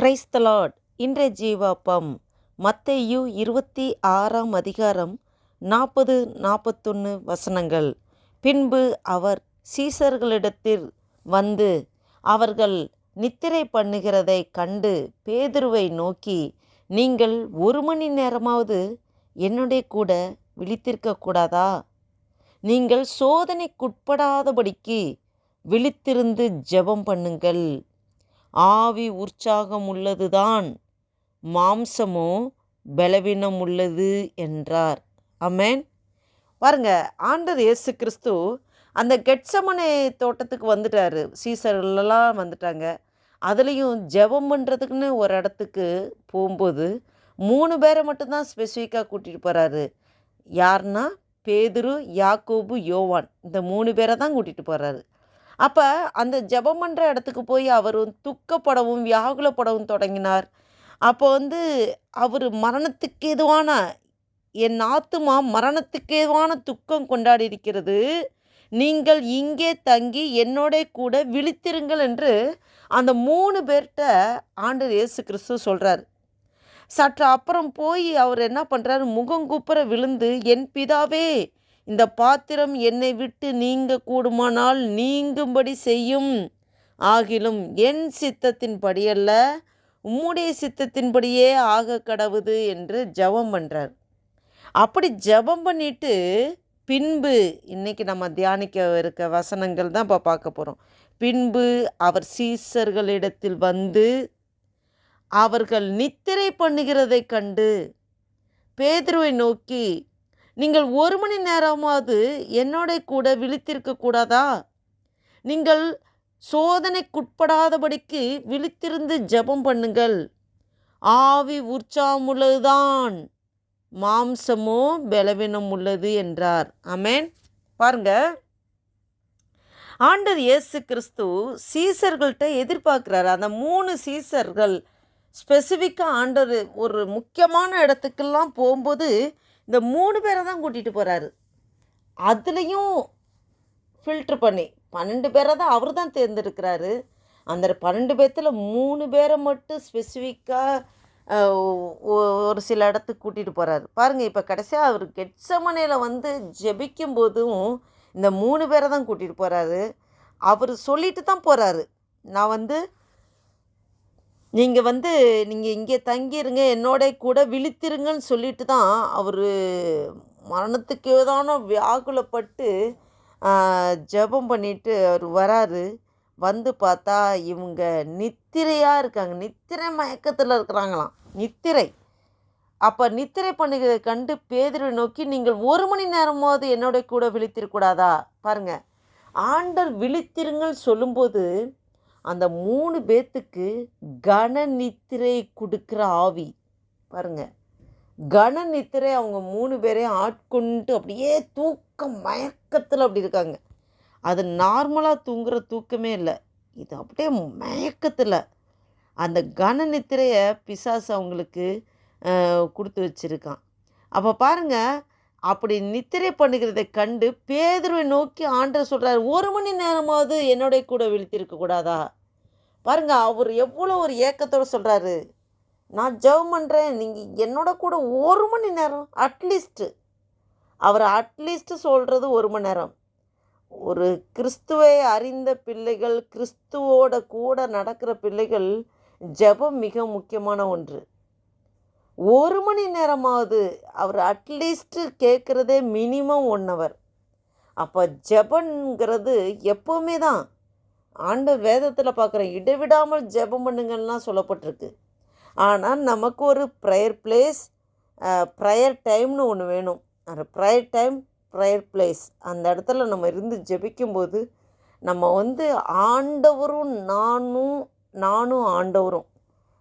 Praise the இன்றைய ஜீவாப்பம் மத்தேயு இருபத்தி ஆறாம் அதிகாரம் நாற்பது நாற்பத்தொன்று வசனங்கள். பின்பு அவர் சீசர்களிடத்தில் வந்து அவர்கள் நித்திரை பண்ணுகிறதை கண்டு பேதுருவை நோக்கி நீங்கள் ஒரு மணி நேரமாவது என்னுடைய கூட விழித்திருக்க கூடாதா? நீங்கள் சோதனைக்குட்படாதபடிக்கு விழித்திருந்து ஜெபம் பண்ணுங்கள். ஆவி உற்சாகம் உள்ளதுதான் மாம்சமோ பலவீனம் உள்ளது என்றார். அமேன் பாருங்க ஆண்டர் இயேசு கிறிஸ்து அந்த கெட்சமனை தோட்டத்துக்கு வந்துட்டாரு. சீசர்களெல்லாம் வந்துட்டாங்க. அதுலேயும் ஜெபம் பண்ணுறதுக்குன்னு ஒரு இடத்துக்கு போகும்போது மூணு பேரை மட்டும்தான் ஸ்பெசிஃபிக்காக கூட்டிகிட்டு போகிறாரு யாருன்னா பேதுரு யாக்கோபு யோவான். இந்த மூணு பேரை தான் கூட்டிகிட்டு போகிறாரு அப்போ அந்த ஜெபம் பண்ணுற இடத்துக்கு போய் அவர் துக்கப்படவும் வியாகுலப்படவும் தொடங்கினார். அப்போ வந்து அவர் மரணத்துக்கு எதுவான என் ஆத்துமா மரணத்துக்கு எதுவான துக்கம் கொண்டாடி இருக்கிறது நீங்கள் இங்கே தங்கி என்னோட கூட விழித்திருங்கள் என்று அந்த மூணு பேர்கிட்ட ஆண்டர் இயேசு கிறிஸ்து சொல்கிறார் சற்று அப்புறம் போய் அவர் என்ன பண்ணுறாரு முகங்குப்புற விழுந்து என் பிதாவே இந்த பாத்திரம் என்னை விட்டு நீங்க கூடுமானால் நீங்கும்படி செய்யும். ஆகிலும் என் சித்தத்தின்படியல்ல உம்முடைய சித்தத்தின்படியே ஆக கடவுது என்று ஜெபம் பண்ணுறார் அப்படி ஜெபம் பண்ணிட்டு பின்பு இன்னைக்கு நம்ம தியானிக்க இருக்க வசனங்கள் தான் இப்போ பார்க்க போகிறோம் பின்பு அவர் சீசர்களிடத்தில் வந்து அவர்கள் நித்திரை பண்ணுகிறதை கண்டு பேதுருவை நோக்கி நீங்கள் ஒரு மணி நேரமாவது என்னோட கூட விழித்திருக்க கூடாதா? நீங்கள் சோதனைக்குட்படாதபடிக்கு விழித்திருந்து ஜெபம் பண்ணுங்கள். ஆவி உற்சாகமுள்ளதுதான் மாம்சமோ பலவீனம் உள்ளது என்றார். அமேன் பாருங்க. ஆண்டர் இயேசு கிறிஸ்து சீசர்கள்ட்ட எதிர்பார்க்குறாரு. அந்த மூணு சீசர்கள் ஸ்பெசிஃபிக்காக ஆண்டர் ஒரு முக்கியமான இடத்துக்கெல்லாம் போகும்போது இந்த மூணு பேரை தான் கூட்டிகிட்டு போகிறாரு அதுலேயும் ஃபில்ட்ரு பண்ணி பன்னெண்டு பேரை தான் அவர் தான் தேர்ந்தெடுக்கிறாரு. அந்த பன்னெண்டு பேர்த்தில் மூணு பேரை மட்டும் ஸ்பெசிஃபிக்காக ஒரு சில இடத்துக்கு கூட்டிகிட்டு போகிறாரு பாருங்கள் இப்போ கடைசியாக அவர் கெட்சமனையில் வந்து ஜெபிக்கும் போதும் இந்த மூணு பேரை தான் கூட்டிகிட்டு போகிறாரு அவர் சொல்லிட்டு தான் போகிறாரு நான் வந்து நீங்கள் வந்து நீங்கள் இங்கே தங்கிருங்க என்னோட கூட விழித்திருங்கன்னு சொல்லிட்டு தான் அவர் மரணத்துக்கு ஏதான வியாகுலப்பட்டு ஜெபம் பண்ணிட்டு அவர் வராரு. வந்து பார்த்தா இவங்க நித்திரையாக இருக்காங்க. நித்திரை மயக்கத்தில் இருக்கிறாங்களாம். நித்திரை. அப்போ நித்திரை பண்ணுகிறதை கண்டு பேதரை நோக்கி நீங்கள் ஒரு மணி நேரமாவது என்னோட கூட விழித்திருக்கூடாதா பாருங்கள் ஆண்டர் விழித்திருங்கள் சொல்லும்போது அந்த மூணு பேத்துக்கு கன நித்திரை கொடுக்குற ஆவி. பாருங்கள் கன நித்திரை அவங்க மூணு பேரையும் ஆட்கொண்டு அப்படியே தூக்கம் மயக்கத்தில் அப்படி இருக்காங்க. அது நார்மலாக தூங்குற தூக்கமே இல்லை. இது அப்படியே மயக்கத்தில். அந்த கன நித்திரையை பிசாசு அவங்களுக்கு கொடுத்து வச்சுருக்கான். அப்போ பாருங்கள் அப்படி நித்திரை பண்ணுகிறதை கண்டு பேதுருவை நோக்கி ஆண்டர் சொல்கிறார் ஒரு மணி நேரமாவது என்னுடைய கூட விழித்திருக்க கூடாதா? பாருங்க அவர் எவ்வளோ ஒரு ஏக்கத்தோடு சொல்கிறாரு நான் ஜெபம் பண்ணுறேன் நீங்கள் என்னோட கூட ஒரு மணி நேரம் அட்லீஸ்ட்டு அவர் அட்லீஸ்ட்டு சொல்கிறது ஒரு மணி நேரம். ஒரு கிறிஸ்துவை அறிந்த பிள்ளைகள் கிறிஸ்துவோட கூட நடக்கிற பிள்ளைகள் ஜெபம் மிக முக்கியமான ஒன்று. ஒரு மணி நேரமாவது அவர் அட்லீஸ்ட்டு கேட்குறதே மினிமம் ஒன் ஹவர் அப்போ ஜபங்கிறது எப்போவுமே தான். ஆண்டு வேதத்தில் பார்க்குறேன் இடைவிடாமல் ஜெபம் பண்ணுங்கள்லாம் சொல்லப்பட்டிருக்கு. ஆனால் நமக்கு ஒரு ப்ரேயர் பிளேஸ் ப்ரேயர் டைம்னு ஒன்று வேணும். அந்த ப்ரேயர் டைம் ப்ரேயர் பிளேஸ் அந்த இடத்துல நம்ம இருந்து ஜெபிக்கும்போது நம்ம வந்து ஆண்டவரும் நானும் நானும் ஆண்டவரும்.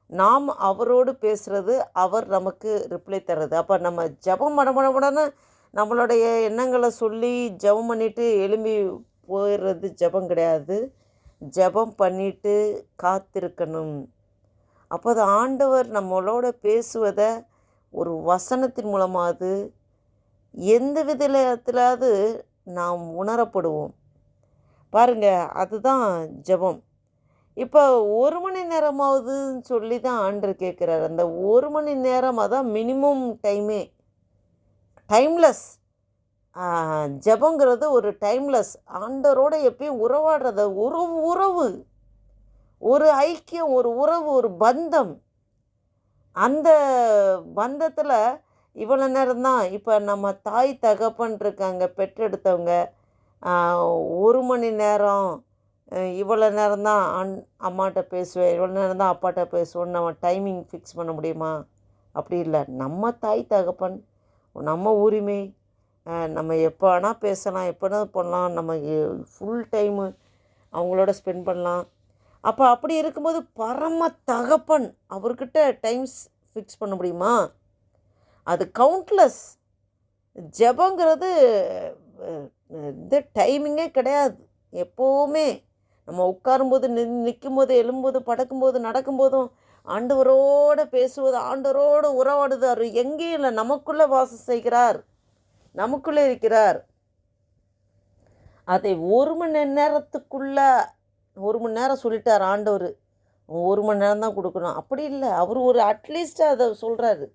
நாம் அவரோடு பேசுகிறது அவர் நமக்கு ரிப்ளை தர்றது. அப்போ நம்ம ஜபம் மடமடமடன்னு நம்மளுடைய எண்ணங்களை சொல்லி ஜபம் பண்ணிவிட்டு எழும்பி போயிடுறது ஜபம் கிடையாது. ஜபம் பண்ணிட்டு காத்திருக்கணும். அப்போது ஆண்டவர் நம்மளோட பேசுவதை ஒரு வசனத்தின் மூலமாவது எந்த விதத்திலாவது நாம் உணரப்படுவோம். பாருங்கள் அதுதான் ஜபம். இப்போ ஒரு மணி நேரமாவதுன்னு சொல்லி தான் ஆண்டு கேட்குறாரு. அந்த ஒரு மணி நேரமாக தான் மினிமம் டைமே. டைம்லெஸ். ஜபங்கிறது ஒரு டைம்லெஸ். ஆண்டவரோட எப்பயும் உறவாடுறத உறவு உறவு. ஒரு ஐக்கியம் ஒரு உறவு ஒரு பந்தம். அந்த பந்தத்தில் இவ்வளோ நேரம் தான் இப்போ நம்ம தாய் தகப்பன் இருக்காங்க பெற்றெடுத்தவங்க. ஒரு மணி நேரம். இவ்வளோ நேரம் தான் அன் அம்மாட்ட பேசுவேன் இவ்வளோ நேரம் தான் அப்பாட்ட பேசுவேன்னு நம்ம டைமிங் ஃபிக்ஸ் பண்ண முடியுமா? அப்படி இல்லை. நம்ம தாய் தகப்பன் நம்ம உரிமை நம்ம எப்போ வேணால் பேசலாம் எப்போனா பண்ணலாம் நம்ம ஃபுல் டைமு அவங்களோட ஸ்பெண்ட் பண்ணலாம். அப்போ அப்படி இருக்கும்போது பரம தகப்பன் அவர்கிட்ட டைம்ஸ் ஃபிக்ஸ் பண்ண முடியுமா? அது கவுண்ட்லெஸ் ஜெபங்கிறது இந்த டைமிங்கே கிடையாது. எப்போவுமே நம்ம உட்காரும்போது நி நிற்கும்போது எழும்போது படக்கும்போது நடக்கும்போதும் ஆண்டவரோட பேசுவது ஆண்டவரோட உறவாடுதார். எங்கேயும் இல்லை நமக்குள்ளே வாசம் செய்கிறார். நமக்குள்ளே இருக்கிறார். அதை ஒரு மணி நேரத்துக்குள்ள ஒரு மணி நேரம் சொல்லிட்டார் ஆண்டவர். ஒரு மணி நேரம் தான் கொடுக்கணும். அப்படி இல்லை. அவர் ஒரு அட்லீஸ்ட் அதை சொல்கிறாரு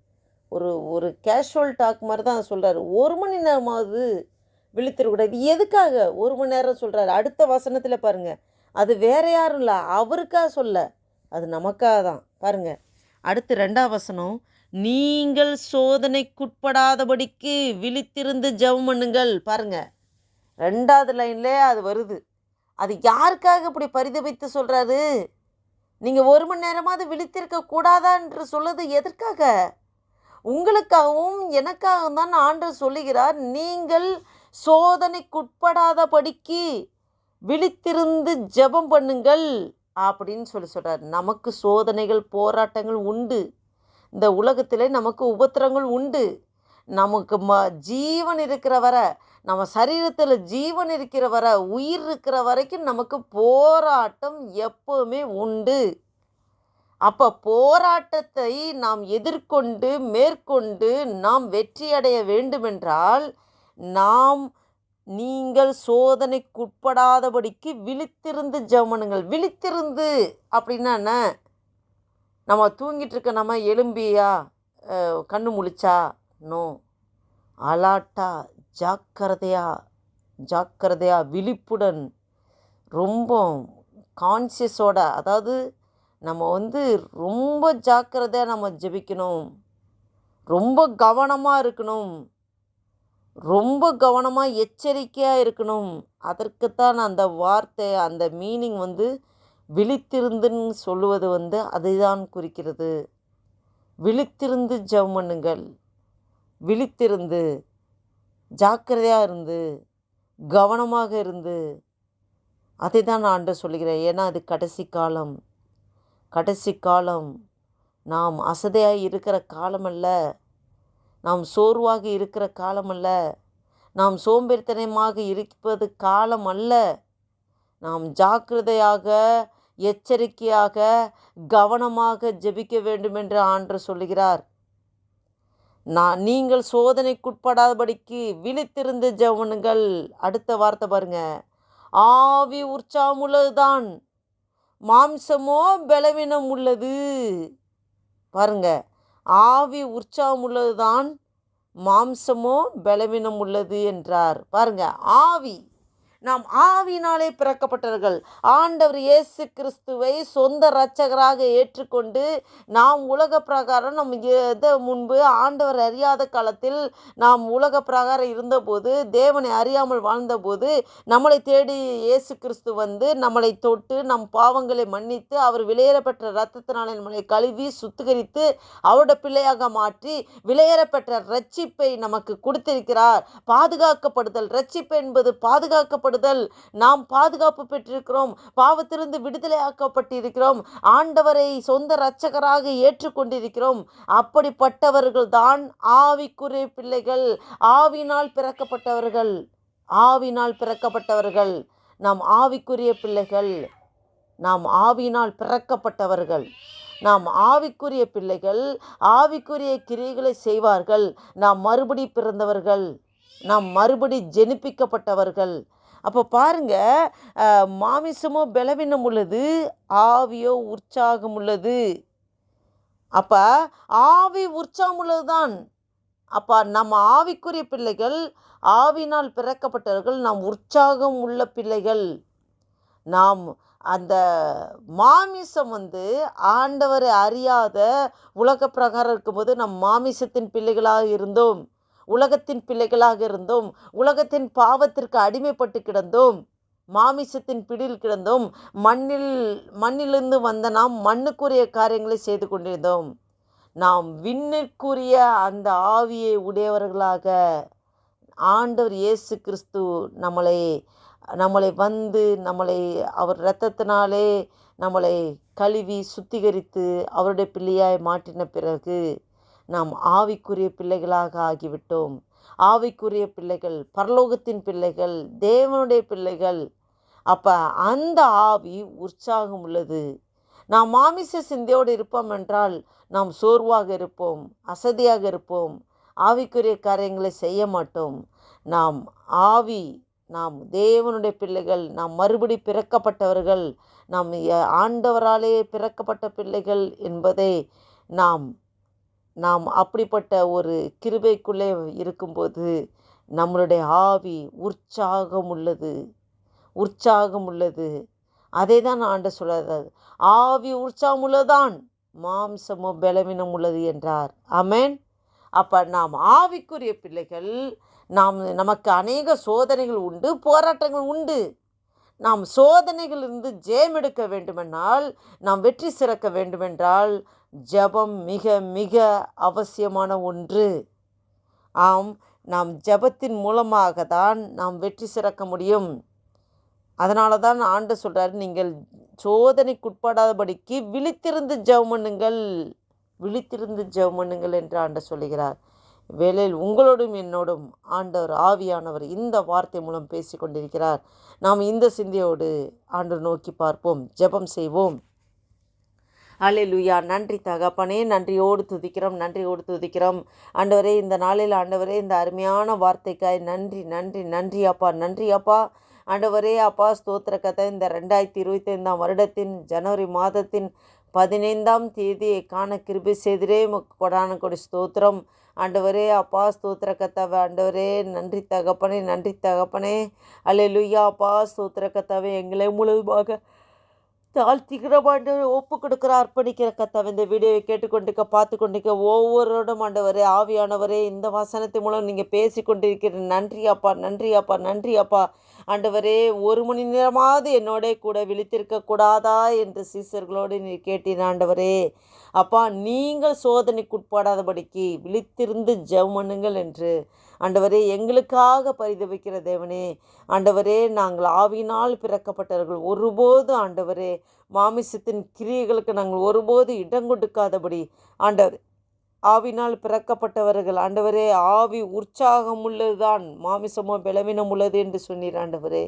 ஒரு ஒரு கேஷுவல் டாக் மாதிரி தான் சொல்கிறாரு ஒரு மணி நேரமாவது விழித்திருக்கூடாது எதுக்காக? ஒரு மணி நேரம் சொல்கிறாரு அடுத்த வசனத்தில் பாருங்கள் அது வேற யாரும் இல்லை. அவருக்காக சொல்ல. அது நமக்காக தான் பாருங்க. அடுத்து ரெண்டாம் வசனம். நீங்கள் சோதனைக்குட்படாதபடிக்கு விழித்திருந்து ஜெபம் பண்ணுங்கள். பாருங்க. ரெண்டாவது லைன்லே அது வருது. அது யாருக்காக இப்படி பரிதபித்து சொல்கிறாரு நீங்கள் ஒரு மணி நேரமாவது விழித்திருக்க கூடாதா என்று சொல்லுது எதற்காக? உங்களுக்காகவும் எனக்காகவும் தான் ஆண்டு சொல்லுகிறார். நீங்கள் சோதனைக்குட்படாதபடிக்கு விழித்திருந்து ஜெபம் பண்ணுங்கள் அப்படின்னு சொல்லி சொல்கிறார் நமக்கு சோதனைகள் போராட்டங்கள் உண்டு. இந்த உலகத்தில் நமக்கு உபத்திரங்கள் உண்டு. நமக்கு ம ஜீவன் இருக்கிற வரை நம்ம சரீரத்தில் ஜீவன் இருக்கிற வரை உயிர் இருக்கிற வரைக்கும் நமக்கு போராட்டம் எப்பவுமே உண்டு. அப்போ போராட்டத்தை நாம் எதிர்கொண்டு மேற்கொண்டு நாம் வெற்றியடைய வேண்டுமென்றால் நாம் நீங்கள் சோதனைக்குட்படாதபடிக்கு விழித்திருந்து ஜெபனுங்கள் விழித்திருந்து அப்படின்னா என்ன? நம்ம தூங்கிட்டு இருக்க நம்ம எலும்பியா? கண்ணு முழிச்சா? நோ. அலாட்டா ஜாக்கிரதையா? ஜாக்கிரதையா விழிப்புடன். ரொம்ப கான்சியஸோட அதாவது நம்ம வந்து ரொம்ப ஜாக்கிரதையாக நம்ம ஜெபிக்கணும். ரொம்ப கவனமாக இருக்கணும். ரொம்ப கவனமாக எச்சரிக்கையாக இருக்கணும். அதற்குத்தான் அந்த வார்த்தை அந்த மீனிங் வந்து விழித்திருந்துன்னு சொல்லுவது வந்து அதுதான் குறிக்கிறது. விழித்திருந்து ஜவுமண்ணுங்கள் விழித்திருந்து ஜாக்கிரதையாக இருந்து கவனமாக இருந்து அதை தான் நான் ஆண்டு சொல்லுகிறேன். ஏன்னா அது கடைசி காலம். கடைசி காலம். நாம் அசதையாக இருக்கிற காலமல்ல. நாம் சோர்வாக இருக்கிற காலமல்ல நாம் சோம்பேறித்தனமாக இருப்பது காலம் அல்ல. நாம் ஜாக்கிரதையாக எச்சரிக்கையாக கவனமாக ஜெபிக்க வேண்டும் என்று ஆண்டு சொல்லுகிறார். நான் நீங்கள் சோதனைக்குட்படாதபடிக்கு விழித்திருந்து ஜவனுங்கள் அடுத்த வார்த்தை பாருங்க. ஆவி உற்சாகம் உள்ளதுதான். மாம்சமோ பலவீனம் உள்ளது. பாருங்கள் ஆவி உற்சாகம் உள்ளதுதான் மாம்சமோ பலவீனம் உள்ளது என்றார். பாருங்க ஆவி. நாம் ஆவினாலே பிறக்கப்பட்டவர்கள். ஆண்டவர் இயேசு கிறிஸ்துவை சொந்த இரட்சகராக ஏற்றுக்கொண்டு நாம் உலக பிரகாரம் நம் எதை முன்பு ஆண்டவர் அறியாத காலத்தில் நாம் உலக பிரகாரம் இருந்தபோது தேவனை அறியாமல் வாழ்ந்தபோது நம்மளை தேடி இயேசு கிறிஸ்து வந்து நம்மளை தொட்டு நம் பாவங்களை மன்னித்து அவர் விலையேறப்பெற்ற இரத்தத்தினாலே நம்மளை கழுவி சுத்திகரித்து அவருடைய பிள்ளையாக மாற்றி விலையேறப்பெற்ற ரட்சிப்பை நமக்கு கொடுத்திருக்கிறார். பாதுகாக்கப்படுதல் ரட்சிப்பு என்பது பாதுகாக்கப்படுதல் நாம் பாதுகாப்பு பெற்றிருக்கிறோம். பாவத்திலிருந்து விடுதலையாக்கப்பட்டிருக்கிறோம் ஆண்டவரை சொந்த இரட்சகராக ஏற்றுக்கொண்டிருக்கிறோம். அப்படிப்பட்டவர்கள் தான் ஆவிக்குரிய பிள்ளைகள். ஆவினால் பிறக்கப்பட்டவர்கள். ஆவினால் பிறக்கப்பட்டவர்கள். நாம் ஆவிக்குரிய பிள்ளைகள். நாம் ஆவினால் பிறக்கப்பட்டவர்கள். நாம் ஆவிக்குரிய பிள்ளைகள். ஆவிக்குரிய கிரியைகளை செய்வார்கள். நாம் மறுபடி பிறந்தவர்கள். நாம் மறுபடி ஜெனிப்பிக்கப்பட்டவர்கள். அப்போ பாருங்கள் மாமிசமோ பலவீனம் உள்ளது ஆவியோ உற்சாகம் உள்ளது. அப்போ ஆவி உற்சாகம் உள்ளதுதான். அப்போ நம்ம ஆவிக்குரிய பிள்ளைகள் ஆவினால் பிறக்கப்பட்டவர்கள் நாம் உற்சாகம் உள்ள பிள்ளைகள். நாம் அந்த மாமிசம் வந்து ஆண்டவரை அறியாத உலக பிரகாரம் இருக்கும்போது நம் மாமிசத்தின் பிள்ளைகளாக இருந்தோம். உலகத்தின் பிள்ளைகளாக இருந்தோம். உலகத்தின் பாவத்திற்கு அடிமைப்பட்டு கிடந்தோம். மாமிசத்தின் பிடியில் கிடந்தோம். மண்ணில் மண்ணிலிருந்து வந்த நாம் மண்ணுக்குரிய காரியங்களை செய்து கொண்டிருந்தோம். நாம் விண்ணிற்குரிய அந்த ஆவியை உடையவர்களாக ஆண்டவர் இயேசு கிறிஸ்து நம்மளை நம்மளை வந்து நம்மளை அவர் இரத்தத்தினாலே நம்மளை கழுவி சுத்திகரித்து அவருடைய பிள்ளையாய் மாற்றின பிறகு நாம் ஆவிக்குரிய பிள்ளைகளாக ஆகிவிட்டோம். ஆவிக்குரிய பிள்ளைகள் பரலோகத்தின் பிள்ளைகள் தேவனுடைய பிள்ளைகள். அப்போ அந்த ஆவி உற்சாகம் உள்ளது. நாம் மாமிச சிந்தையோடு இருப்போம் என்றால் நாம் சோர்வாக இருப்போம் அசதியாக இருப்போம் ஆவிக்குரிய காரியங்களை செய்ய மாட்டோம். நாம் ஆவி நாம் தேவனுடைய பிள்ளைகள் நாம் மறுபடி பிறக்கப்பட்டவர்கள் நாம் ஆண்டவராலே பிறக்கப்பட்ட பிள்ளைகள் என்பதை நாம் நாம் அப்படிப்பட்ட ஒரு கிருபைக்குள்ளே இருக்கும்போது நம்மளுடைய ஆவி உற்சாகம் உள்ளது உற்சாகம் உள்ளது அதை தான் ஆண்ட சொல்றாரு ஆவி உற்சாகம் உள்ளதான் மாம்சமோ பலவீனம் உள்ளது என்றார். அமேன் அப்போ நாம் ஆவிக்குரிய பிள்ளைகள் நாம் நமக்கு அநேக சோதனைகள் உண்டு போராட்டங்கள் உண்டு. நாம் சோதனைகளிலிருந்து ஜெயம் எடுக்க வேண்டுமென்றால் நாம் வெற்றி சிறக்க வேண்டுமென்றால் ஜெபம் மிக மிக அவசியமான ஒன்று. ஆம் நாம் ஜெபத்தின் மூலமாக தான் நாம் வெற்றி சிறக்க முடியும். அதனால தான் ஆண்டு சொல்கிறார் நீங்கள் சோதனைக்குட்படாதபடிக்கு விழித்திருந்து ஜெபம் விழித்திருந்து ஜெபம் பண்ணுங்கள் என்று ஆண்டு சொல்லுகிறார். வேளையில் உங்களோடும் என்னோடும் ஆண்டவர் ஆவியானவர் இந்த வார்த்தை மூலம் பேசி கொண்டிருக்கிறார். நாம் இந்த சிந்தையோடு ஆண்டு நோக்கி பார்ப்போம் ஜெபம் செய்வோம். அலையிலுயா நன்றி தகப்பனே நன்றியோடு துதிக்கிறோம் நன்றியோடு துதிக்கிறோம். ஆண்டவரே இந்த நாளில் ஆண்டவரே இந்த அருமையான வார்த்தைக்காய் நன்றி நன்றி நன்றி அப்பா நன்றி அப்பா. ஆண்டவரே அப்பா ஸ்தோத்திர கதை இந்த ரெண்டாயிரத்தி இருபத்தி ஐந்தாம் வருடத்தின் ஜனவரி மாதத்தின் பதினைந்தாம் தேதியை காண கிருபி செய்திரே கொடான கொடி ஸ்தோத்திரம். ஆண்டவரே அப்பா ஸ்தோத்திர கத்தாவை ஆண்டவரே நன்றி தகப்பனே நன்றி தகப்பனே. அல்லேலூயா அப்பா ஸ்தோத்திர கத்தாவே எங்களை முழுவதுமாக தாழ்த்திக்கிறோம் ஆண்டவர் ஒப்பு கொடுக்குற அர்ப்பணிக்கிற கத்தாவை இந்த வீடியோவை கேட்டுக்கொண்டிருக்க பார்த்து கொண்டிருக்க ஒவ்வொருவரோடும் ஆண்டவரே ஆவியானவரே இந்த வசனத்தின் மூலம் நீங்கள் பேசி கொண்டிருக்கிற நன்றி அப்பா நன்றி அப்பா நன்றி அப்பா ஆண்டவரே ஒரு மணி நேரமாவது என்னோட கூட விழித்திருக்க கூடாதா என்று சீசர்களோடு நீ கேட்டீர் ஆண்டவரே. அப்பா நீங்கள் சோதனைக்குட்படாதபடிக்கு விழித்திருந்து ஜெபம் என்று ஆண்டவரே எங்களுக்காக பரிதவிக்கிற தேவனே ஆண்டவரே நாங்கள் ஆவினால் பிறக்கப்பட்டவர்கள் ஒருபோது ஆண்டவரே மாமிசத்தின் கிரியைகளுக்கு நாங்கள் ஒருபோது இடம் கொடுக்காதபடி ஆண்டவர் ஆவினால் பிறக்கப்பட்டவர்கள் ஆண்டவரே ஆவி உற்சாகம் உள்ளதுதான் மாமிசமோ பலவீனம் உள்ளது என்று சொன்னீர் ஆண்டவரே.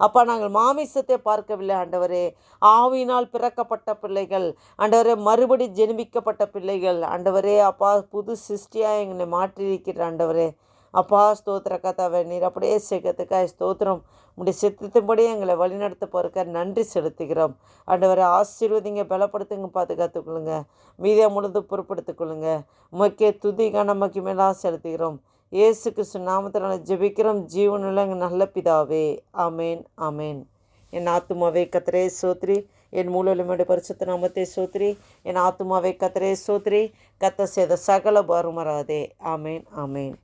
அப்பா நாங்கள் மாமிசத்தை பார்க்கவில்லை ஆண்டவரே ஆவியினால் பிறக்கப்பட்ட பிள்ளைகள் ஆண்டவரே மறுபடி ஜெனிமிக்கப்பட்ட பிள்ளைகள் ஆண்டவரே அப்பா புது சிருஷ்டியாக எங்களை மாற்றியிருக்கிற ஆண்டவரே. அப்பா ஸ்தோத்திர கதாவை நீர் அப்படியே சேர்க்கறதுக்காக ஸ்தோத்திரம். உடைய சித்தத்தின்படி எங்களை வழிநடத்த போறக்க நன்றி செலுத்துகிறோம். ஆண்டவரை ஆசீர்வதிங்க பலப்படுத்துங்க பாதுகாத்துக்கொள்ளுங்க மீதியாக முழுது பொறுப்படுத்திக்கொள்ளுங்க முக்கிய துதி கனமக்கு மேலாக செலுத்துகிறோம். இயேசு கிறிஸ்து நாமத்தினால ஜெபிக்கிறோம். ஜீவனுள்ள எங்கள் நல்ல பிதாவே. ஆமேன் ஆமேன். என் ஆத்துமாவே கத்திரே சோத்ரி. என் மூலமையுடைய பரிசுத்த நாமத்தை சோத்ரி. என் ஆத்துமாவே கத்திரே சோத்ரி. கத்த செய்த சகல பருமராதே ஆமேன் ஆமேன்.